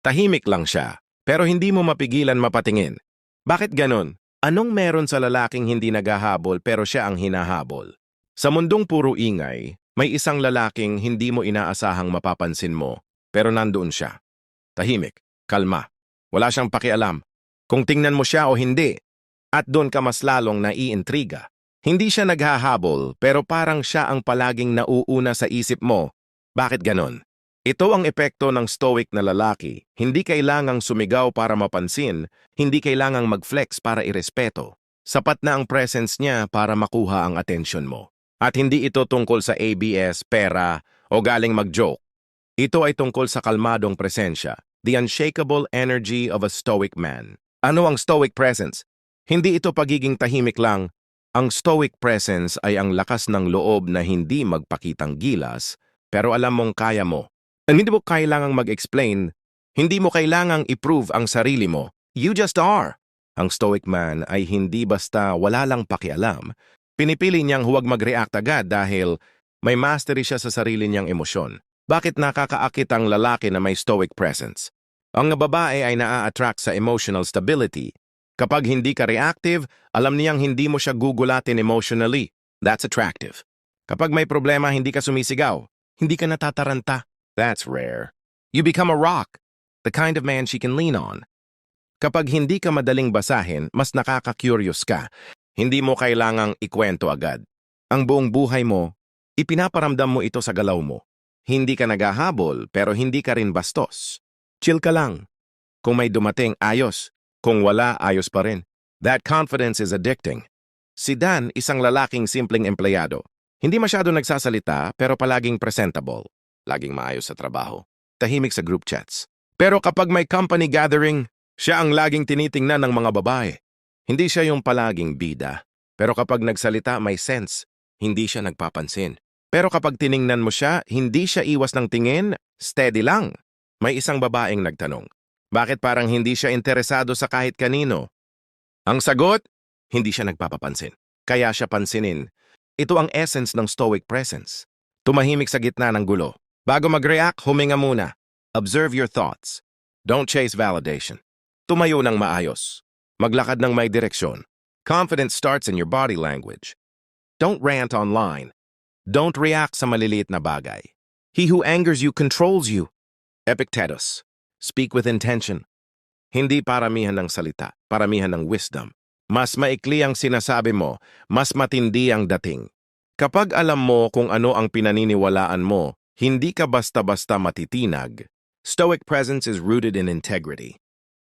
Tahimik lang siya, pero hindi mo mapigilan mapatingin. Bakit ganon? Anong meron sa lalaking hindi naghahabol pero siya ang hinahabol? Sa mundong puro ingay, may isang lalaking hindi mo inaasahang mapapansin mo, pero nandoon siya. Tahimik, kalma, wala siyang pakialam. Kung tingnan mo siya o hindi, at doon ka mas lalong naiintriga. Hindi siya naghahabol, pero parang siya ang palaging nauuna sa isip mo. Bakit ganon? Ito ang epekto ng stoic na lalaki. Hindi kailangang sumigaw para mapansin, hindi kailangang mag-flex para irespeto. Sapat na ang presence niya para makuha ang atensyon mo. At hindi ito tungkol sa ABS, pera, o galing mag-joke. Ito ay tungkol sa kalmadong presensya, the unshakable energy of a stoic man. Ano ang stoic presence? Hindi ito pagiging tahimik lang. Ang stoic presence ay ang lakas ng loob na hindi magpakitang gilas, pero alam mong kaya mo. And hindi mo kailangang mag-explain, hindi mo kailangang i-prove ang sarili mo. You just are. Ang stoic man ay hindi basta wala lang pakialam. Pinipili niyang huwag mag-react agad dahil may mastery siya sa sarili niyang emosyon. Bakit nakakaakit ang lalaki na may stoic presence? Ang babae ay naa-attract sa emotional stability. Kapag hindi ka reactive, alam niyang hindi mo siya gugulatin emotionally. That's attractive. Kapag may problema, hindi ka sumisigaw. Hindi ka natataranta. That's rare. You become a rock, the kind of man she can lean on. Kapag hindi ka madaling basahin, mas nakaka-curious ka. Hindi mo kailangang ikwento agad. Ang buong buhay mo, ipinaparamdam mo ito sa galaw mo. Hindi ka naghahabol, pero hindi ka rin bastos. Chill ka lang. Kung may dumating, ayos. Kung wala, ayos pa rin. That confidence is addicting. Si Dan, isang lalaking simpleng empleyado. Hindi masyado nagsasalita, pero palaging presentable. Laging maayos sa trabaho. Tahimik sa group chats. Pero kapag may company gathering, siya ang laging tinitingnan ng mga babae. Hindi siya yung palaging bida. Pero kapag nagsalita, may sense. Hindi siya nagpapansin. Pero kapag tiningnan mo siya, hindi siya iwas ng tingin, steady lang. May isang babaeng nagtanong, bakit parang hindi siya interesado sa kahit kanino? Ang sagot, hindi siya nagpapapansin. Kaya siya pansinin. Ito ang essence ng stoic presence. Tumahimik sa gitna ng gulo. Bago mag-react, huminga muna. Observe your thoughts. Don't chase validation. Tumayo ng maayos. Maglakad ng may direksyon. Confidence starts in your body language. Don't rant online. Don't react sa maliliit na bagay. He who angers you controls you. Epictetus. Speak with intention. Hindi paramihan ng salita, paramihan ng wisdom. Mas maikli ang sinasabi mo, mas matindi ang dating. Kapag alam mo kung ano ang pinaniniwalaan mo, hindi ka basta-basta matitinag. Stoic presence is rooted in integrity.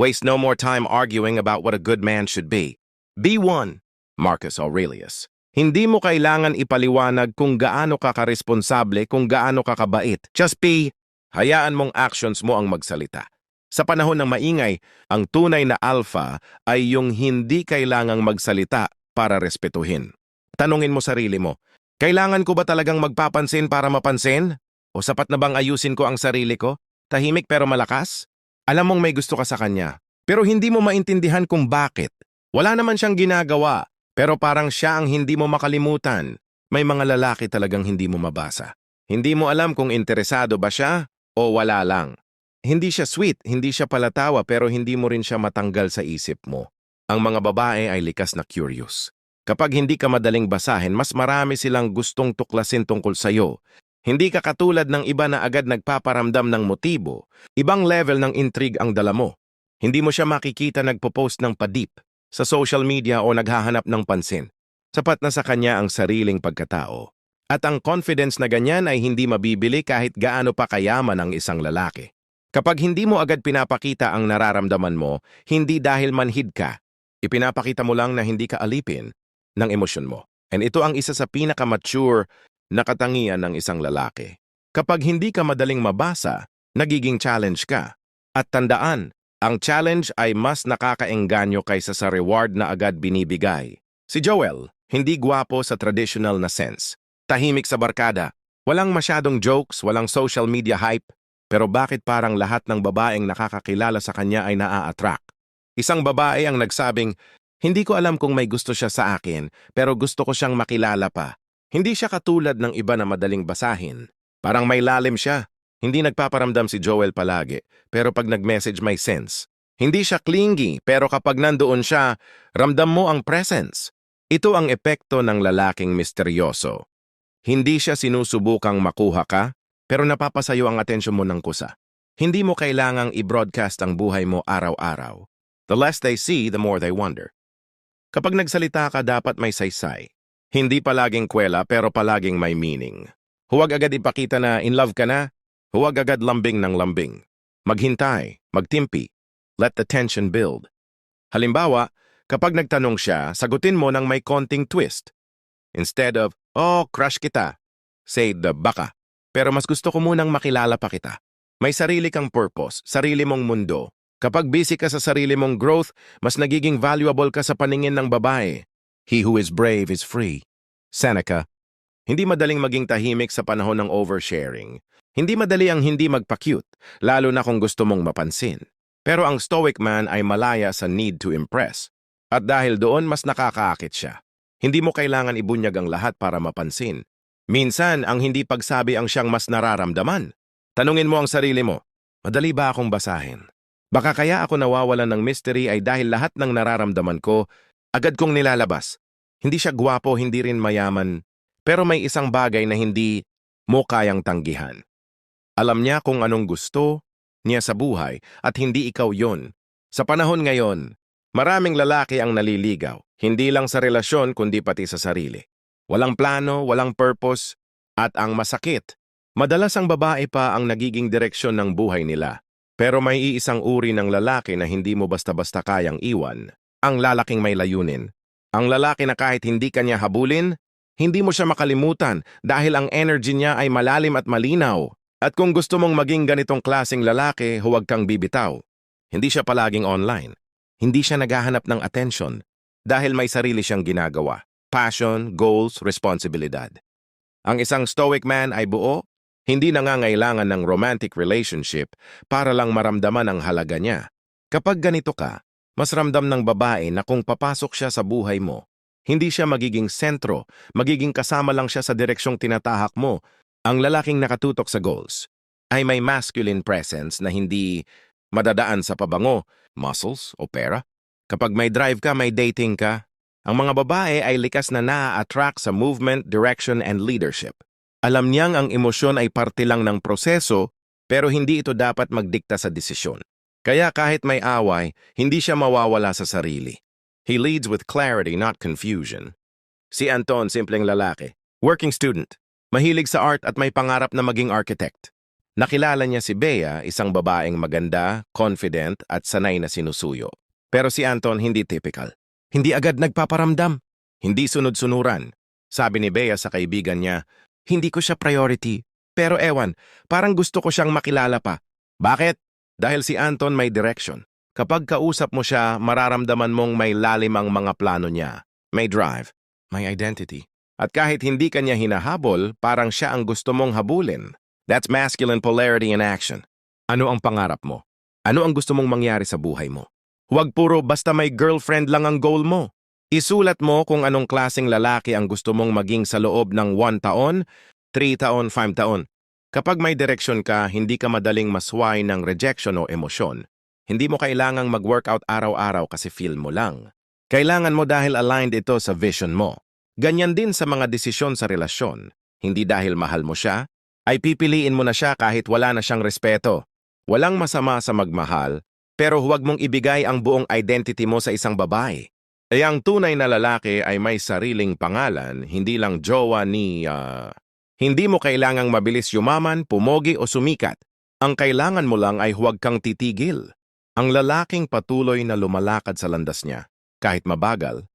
Waste no more time arguing about what a good man should be. Be one, Marcus Aurelius. Hindi mo kailangan ipaliwanag kung gaano ka karesponsable, kung gaano ka kabait. Just be, hayaan mong actions mo ang magsalita. Sa panahon ng maingay, ang tunay na alpha ay yung hindi kailangang magsalita para respetuhin. Tanungin mo sarili mo, kailangan ko ba talagang magpapansin para mapansin? O sapat na bang ayusin ko ang sarili ko? Tahimik pero malakas? Alam mong may gusto ka sa kanya, pero hindi mo maintindihan kung bakit. Wala naman siyang ginagawa, pero parang siya ang hindi mo makalimutan. May mga lalaki talagang hindi mo mabasa. Hindi mo alam kung interesado ba siya o wala lang. Hindi siya sweet, hindi siya palatawa pero hindi mo rin siya matanggal sa isip mo. Ang mga babae ay likas na curious. Kapag hindi ka madaling basahin, mas marami silang gustong tuklasin tungkol sa'yo. Hindi ka katulad ng iba na agad nagpaparamdam ng motibo. Ibang level ng intrigue ang dala mo. Hindi mo siya makikita nagpo-post ng padip sa social media o naghahanap ng pansin. Sapat na sa kanya ang sariling pagkatao. At ang confidence na ganyan ay hindi mabibili kahit gaano pa kayaman ang isang lalaki. Kapag hindi mo agad pinapakita ang nararamdaman mo, hindi dahil manhid ka. Ipinapakita mo lang na hindi ka alipin ng emosyon mo. And ito ang isa sa pinaka-mature na katangian ng isang lalaki. Kapag hindi ka madaling mabasa, nagiging challenge ka. At tandaan, ang challenge ay mas nakakaengganyo kaysa sa reward na agad binibigay. Si Joel, hindi gwapo sa traditional na sense. Tahimik sa barkada, walang masyadong jokes, walang social media hype, pero bakit parang lahat ng babaeng nakakakilala sa kanya ay naa-attract? Isang babae ang nagsabing, hindi ko alam kung may gusto siya sa akin, pero gusto ko siyang makilala pa. Hindi siya katulad ng iba na madaling basahin. Parang may lalim siya. Hindi nagpaparamdam si Joel palagi, pero pag nag-message may sense. Hindi siya clingy, pero kapag nandoon siya, ramdam mo ang presence. Ito ang epekto ng lalaking misteryoso. Hindi siya sinusubukang makuha ka, pero napapasayo ang atensyon mo ng kusa. Hindi mo kailangang i-broadcast ang buhay mo araw-araw. The less they see, the more they wonder. Kapag nagsalita ka, dapat may saysay. Hindi palaging kwela, pero palaging may meaning. Huwag agad ipakita na in love ka na. Huwag agad lambing ng lambing. Maghintay, magtimpi. Let the tension build. Halimbawa, kapag nagtanong siya, sagutin mo ng may konting twist. Instead of, oh, crush kita, say the baka. Pero mas gusto ko munang makilala pa kita. May sarili kang purpose, sarili mong mundo. Kapag busy ka sa sarili mong growth, mas nagiging valuable ka sa paningin ng babae. He who is brave is free. Seneca. Hindi madaling maging tahimik sa panahon ng oversharing. Hindi madali ang hindi magpa-cute, lalo na kung gusto mong mapansin. Pero ang stoic man ay malaya sa need to impress. At dahil doon, mas nakakaakit siya. Hindi mo kailangan ibunyag ang lahat para mapansin. Minsan, ang hindi pagsabi ang siyang mas nararamdaman. Tanungin mo ang sarili mo, madali ba akong basahin? Baka kaya ako nawawalan ng mystery ay dahil lahat ng nararamdaman ko, agad kong nilalabas. Hindi siya gwapo, hindi rin mayaman, pero may isang bagay na hindi mo kayang tanggihan. Alam niya kung anong gusto niya sa buhay at hindi ikaw yon. Sa panahon ngayon, maraming lalaki ang naliligaw, hindi lang sa relasyon kundi pati sa sarili. Walang plano, walang purpose, at ang masakit, madalas ang babae pa ang nagiging direksyon ng buhay nila. Pero may iisang uri ng lalaki na hindi mo basta-basta kayang iwan, ang lalaking may layunin. Ang lalaki na kahit hindi kanya habulin, hindi mo siya makalimutan dahil ang energy niya ay malalim at malinaw. At kung gusto mong maging ganitong klasing lalaki, huwag kang bibitaw. Hindi siya palaging online. Hindi siya naghahanap ng attention dahil may sarili siyang ginagawa. Passion, goals, responsibilidad. Ang isang stoic man ay buo, hindi nangangailangan ng romantic relationship para lang maramdaman ang halaga niya. Kapag ganito ka, mas ramdam ng babae na kung papasok siya sa buhay mo, hindi siya magiging sentro, magiging kasama lang siya sa direksyong tinatahak mo. Ang lalaking nakatutok sa goals ay may masculine presence na hindi madadaan sa pabango, muscles o pera. Kapag may drive ka, may dating ka. Ang mga babae ay likas na naa-attract sa movement, direction, and leadership. Alam niyang ang emosyon ay parte lang ng proseso, pero hindi ito dapat magdikta sa desisyon. Kaya kahit may away, hindi siya mawawala sa sarili. He leads with clarity, not confusion. Si Anton, simpleng lalaki. Working student. Mahilig sa art at may pangarap na maging architect. Nakilala niya si Bea, isang babaeng maganda, confident at sanay na sinusuyo. Pero si Anton hindi typical. Hindi agad nagpaparamdam. Hindi sunod-sunuran. Sabi ni Bea sa kaibigan niya, hindi ko siya priority. Pero ewan, parang gusto ko siyang makilala pa. Bakit? Dahil si Anton may direction. Kapag kausap mo siya, mararamdaman mong may lalim ang mga plano niya. May drive, may identity. At kahit hindi kanya hinahabol, parang siya ang gusto mong habulin. That's masculine polarity in action. Ano ang pangarap mo? Ano ang gusto mong mangyari sa buhay mo? Huwag puro basta may girlfriend lang ang goal mo. Isulat mo kung anong klaseng lalaki ang gusto mong maging sa loob ng 1 taon, 3 taon, 5 taon. Kapag may direksyon ka, hindi ka madaling masway ng rejection o emosyon. Hindi mo kailangang mag-workout araw-araw kasi feel mo lang. Kailangan mo dahil aligned ito sa vision mo. Ganyan din sa mga desisyon sa relasyon. Hindi dahil mahal mo siya, ay pipiliin mo na siya kahit wala na siyang respeto. Walang masama sa magmahal, pero huwag mong ibigay ang buong identity mo sa isang babae. Ay ang tunay na lalaki ay may sariling pangalan, hindi lang jowa ni... ah, hindi mo kailangang mabilis yumaman, pumogi o sumikat. Ang kailangan mo lang ay huwag kang titigil. Ang lalaking patuloy na lumalakad sa landas niya, kahit mabagal,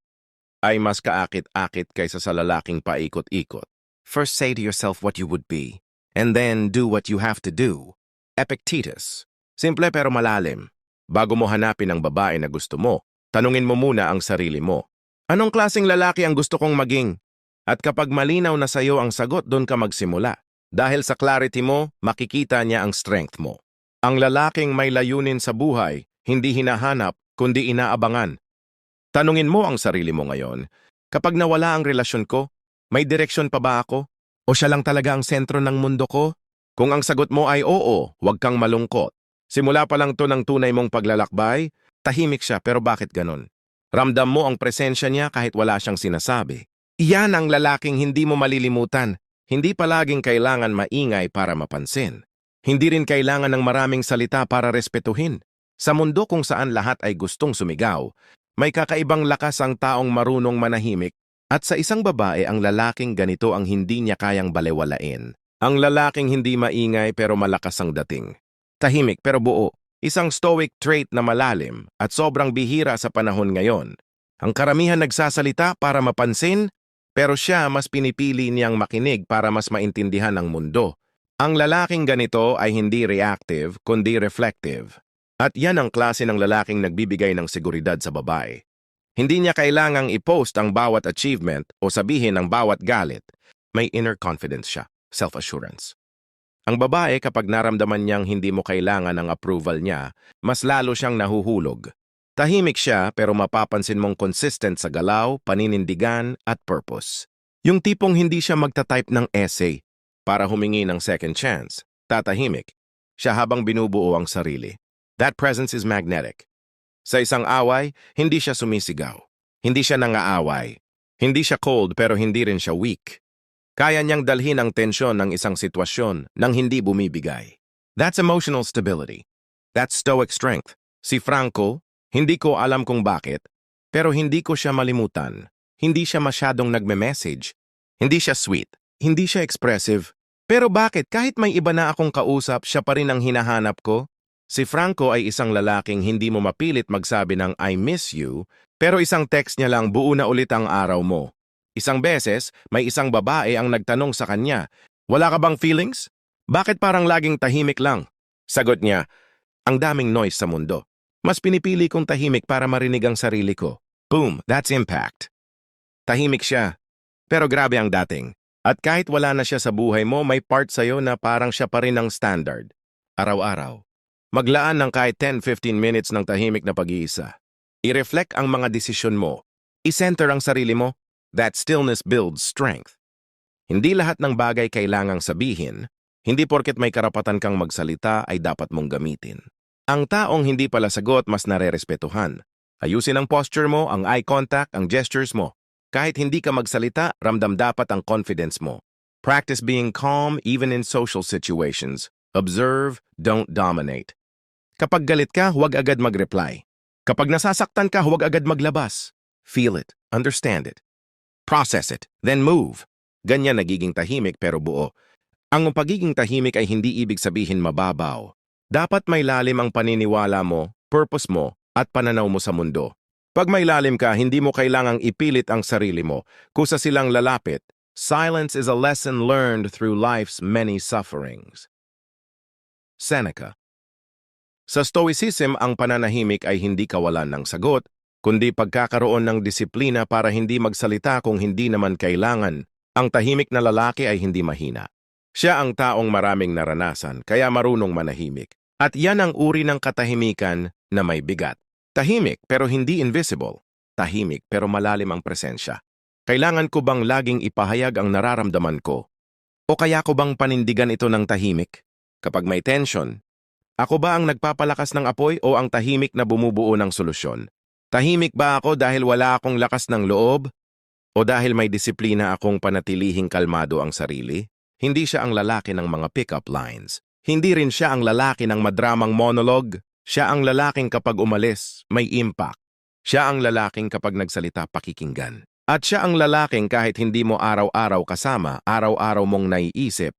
ay mas kaakit-akit kaysa sa lalaking paikot-ikot. First say to yourself what you would be, and then do what you have to do. Epictetus. Simple pero malalim. Bago mo hanapin ang babae na gusto mo, tanungin mo muna ang sarili mo. Anong klaseng lalaki ang gusto kong maging? At kapag malinaw na sa'yo ang sagot, doon ka magsimula. Dahil sa clarity mo, makikita niya ang strength mo. Ang lalaking may layunin sa buhay, hindi hinahanap, kundi inaabangan. Tanungin mo ang sarili mo ngayon, kapag nawala ang relasyon ko, may direksyon pa ba ako? O siya lang talaga ang sentro ng mundo ko? Kung ang sagot mo ay oo, huwag kang malungkot. Simula pa lang to ng tunay mong paglalakbay, tahimik siya pero bakit ganon? Ramdam mo ang presensya niya kahit wala siyang sinasabi. Iyan ang lalaking hindi mo malilimutan. Hindi palaging kailangan maingay para mapansin. Hindi rin kailangan ng maraming salita para respetuhin. Sa mundo kung saan lahat ay gustong sumigaw, may kakaibang lakas ang taong marunong manahimik at sa isang babae ang lalaking ganito ang hindi niya kayang balewalain. Ang lalaking hindi maingay pero malakas ang dating. Tahimik pero buo. Isang stoic trait na malalim at sobrang bihira sa panahon ngayon. Ang karamihan nagsasalita para mapansin, pero siya mas pinipili niyang makinig para mas maintindihan ang mundo. Ang lalaking ganito ay hindi reactive, kundi reflective. At yan ang klase ng lalaking nagbibigay ng seguridad sa babae. Hindi niya kailangang i-post ang bawat achievement o sabihin ang bawat galit. May inner confidence siya, self-assurance. Ang babae kapag naramdaman niyang hindi mo kailangan ang approval niya, mas lalo siyang nahuhulog. Tahimik siya pero mapapansin mong consistent sa galaw, paninindigan at purpose. Yung tipong hindi siya magta-type ng essay para humingi ng second chance. Tatahimik. Siya habang binubuo ang sarili. That presence is magnetic. Sa isang away, hindi siya sumisigaw. Hindi siya nangaaway. Hindi siya cold pero hindi rin siya weak. Kaya niyang dalhin ang tensyon ng isang sitwasyon nang hindi bumibigay. That's emotional stability. That's stoic strength. Si Franco, hindi ko alam kung bakit, pero hindi ko siya malimutan. Hindi siya masyadong nagme-message. Hindi siya sweet. Hindi siya expressive. Pero bakit kahit may iba na akong kausap, siya pa rin ang hinahanap ko? Si Franco ay isang lalaking hindi mo mapilit magsabi ng I miss you, pero isang text niya lang buo na ulit ang araw mo. Isang beses, may isang babae ang nagtanong sa kanya, Wala ka bang feelings? Bakit parang laging tahimik lang? Sagot niya, Ang daming noise sa mundo. Mas pinipili kong tahimik para marinig ang sarili ko. Boom, that's impact. Tahimik siya, pero grabe ang dating. At kahit wala na siya sa buhay mo, may part sa'yo na parang siya pa rin ang standard. Araw-araw. Maglaan ng kahit 10-15 minutes ng tahimik na pag-iisa. I-reflect ang mga desisyon mo. I-center ang sarili mo. That stillness builds strength. Hindi lahat ng bagay kailangang sabihin. Hindi porket may karapatan kang magsalita ay dapat mong gamitin. Ang taong hindi pala sagot mas narerespetuhan. Ayusin ang posture mo, ang eye contact, ang gestures mo. Kahit hindi ka magsalita, ramdam dapat ang confidence mo. Practice being calm even in social situations. Observe, don't dominate. Kapag galit ka, huwag agad mag-reply. Kapag nasasaktan ka, huwag agad maglabas. Feel it, understand it. Process it, then move. Ganyan nagiging tahimik pero buo. Ang pagiging tahimik ay hindi ibig sabihin mababaw. Dapat may lalim ang paniniwala mo, purpose mo, at pananaw mo sa mundo. Pag may lalim ka, hindi mo kailangang ipilit ang sarili mo. Kusa silang lalapit. Silence is a lesson learned through life's many sufferings. Seneca Sa Stoicism, ang pananahimik ay hindi kawalan ng sagot, kundi pagkakaroon ng disiplina para hindi magsalita kung hindi naman kailangan. Ang tahimik na lalaki ay hindi mahina. Siya ang taong maraming naranasan, kaya marunong manahimik. At yan ang uri ng katahimikan na may bigat. Tahimik pero hindi invisible. Tahimik pero malalim ang presensya. Kailangan ko bang laging ipahayag ang nararamdaman ko? O kaya ko bang panindigan ito ng tahimik? Kapag may tension, ako ba ang nagpapalakas ng apoy o ang tahimik na bumubuo ng solusyon? Tahimik ba ako dahil wala akong lakas ng loob? O dahil may disiplina akong panatilihing kalmado ang sarili? Hindi siya ang lalaki ng mga pick-up lines. Hindi rin siya ang lalaki ng madramang monologue. Siya ang lalaking kapag umalis, may impact. Siya ang lalaking kapag nagsalita pakikinggan. At siya ang lalaking kahit hindi mo araw-araw kasama, araw-araw mong naiisip.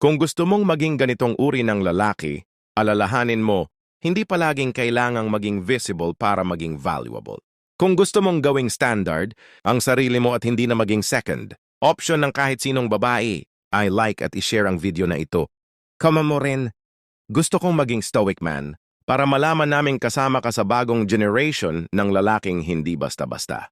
Kung gusto mong maging ganitong uri ng lalaki, alalahanin mo, hindi palaging kailangang maging visible para maging valuable. Kung gusto mong gawing standard, ang sarili mo at hindi na maging second, option ng kahit sinong babae, I like at ishare ang video na ito. Kama mo rin, gusto kong maging stoic man para malaman naming kasama ka sa bagong generation ng lalaking hindi basta-basta.